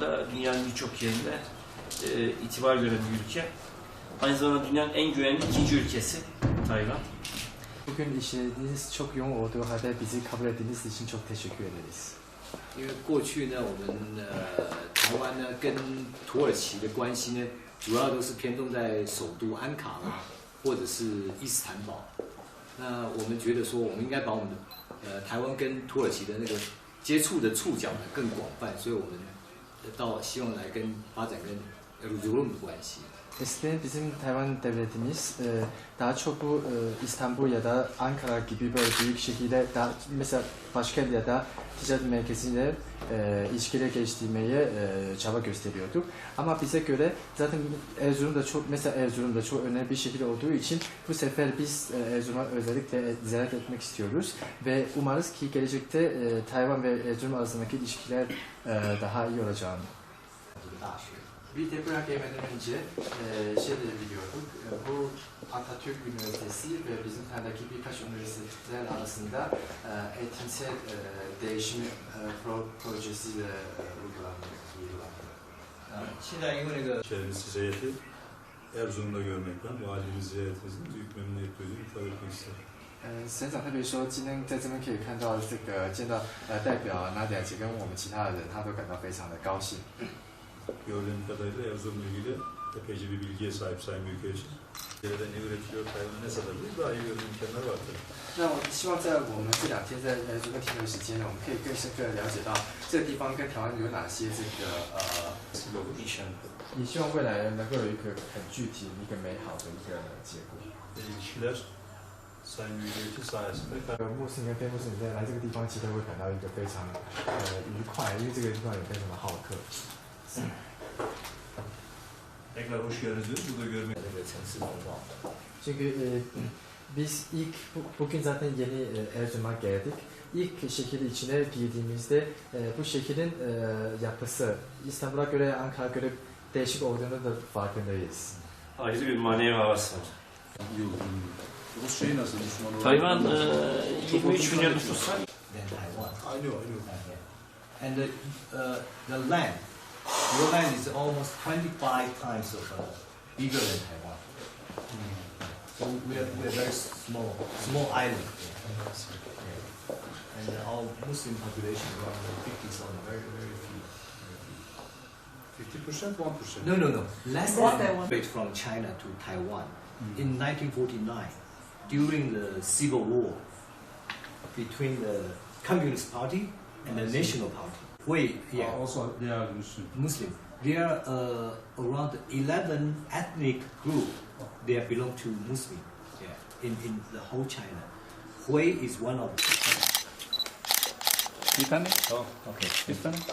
Da Dünyanın birçok yerinde e, itibar gören bir ülke. Aynı zamanda dünyanın en güvenli ikinci ülkesi Tayvan. Bugün işleriniz çok yoğun olduğu halde bizi kabul ettiğiniz için çok teşekkür ederiz. 因为过去呢，我们呃台湾呢跟土耳其的关系呢，主要都是偏重在首都安卡拉或者是伊斯坦堡。那我们觉得说，我们应该把我们的 呃台湾跟土耳其的那个接触的触角呢更广泛，所以我们到希望来跟发展跟欧盟的关系。Nesli bizim Tayvan devletimiz e, daha çok bu e, İstanbul ya da Ankara gibi böyle büyük şehirde daha, mesela başkent ya da ticaret merkeziyle e, ilişkiler geliştirmeye e, çaba gösteriyorduk. Ama bize göre zaten Erzurum'da çok mesela Erzurum'da çok önemli bir şehir olduğu için bu sefer biz e, Erzurum'a özellikle ziyaret etmek istiyoruz ve umarız ki gelecekte e, Tayvan ve Erzurum arasındaki ilişkiler e, daha iyi olacağını. 大学。Bir de buraya gelmeden önce e, şeyleri biliyorduk. E, bu Atatürk Üniversitesi ve bizim Tayvan'daki birkaç üniversiteler arasında e, eğitimsel e, değişim e, pro, projesiyle e, uygulandı. uygulandı. 啊，现在因为那个 Kendisi heyeti Erzurum'da görmekten valimiz ziyaretimizin büyük memnuniyet duyduğunu ifade etmek isterim. 呃，省长特别说，今天在这边可以看到这个见到呃代表纳迪亚姐跟我们其他的人，他都感到非常的高兴。 Gördüğüm kadarıyla Erzurum'la ilgili epeyce bir bilgiye sahip Sayın Büyükelçi. Nerede ne üretiyor, Tayvan'ı ne satabilir daha iyi görme imkanları var tabii. 那我希望在我们这两天在呃这个停留时间呢，我们可以更深刻的了解到这个地方跟台湾有哪些这个呃 Nasıl olur inşallah. 也希望未来能够有一个很具体、一个美好的一个结果。Ve ilişkiler Sayın Büyükelçi sayesinde 呃，穆斯林跟非穆斯林在来这个地方，其实会感到一个非常呃愉快，因为这个地方有非常的好客。tekrar hoş geldiniz. Burada görmek Evet, siz Çünkü e, biz ilk bu, bugün zaten yeni e, Erzurum'a geldik. İlk şekil içine girdiğimizde e, bu şekilin e, yapısı İstanbul'a göre Ankara göre değişik olduğunu da farkındayız. Ayrı bir manevi havası var. Rus şeyi nasıl Müslüman Tayvan e, 23 milyon nüfusa. Aynı, aynı. And the, uh, the land your land is almost 25 times of, uh, bigger than Taiwan. So we are, we are very small, small island. And our Muslim population around 50 is only very, very few. 50%, 1%. No, no, no. Less Less than than one. from China to Taiwan in 1949 during the civil war between the Communist Party and the National Party. Wait, yeah. Also they are Muslim. Muslim. There are uh, around 11 ethnic group. They belong to Muslim. Yeah, in, in the whole China. Hui is one of. Bir tane. Oh, okay. Bir tane.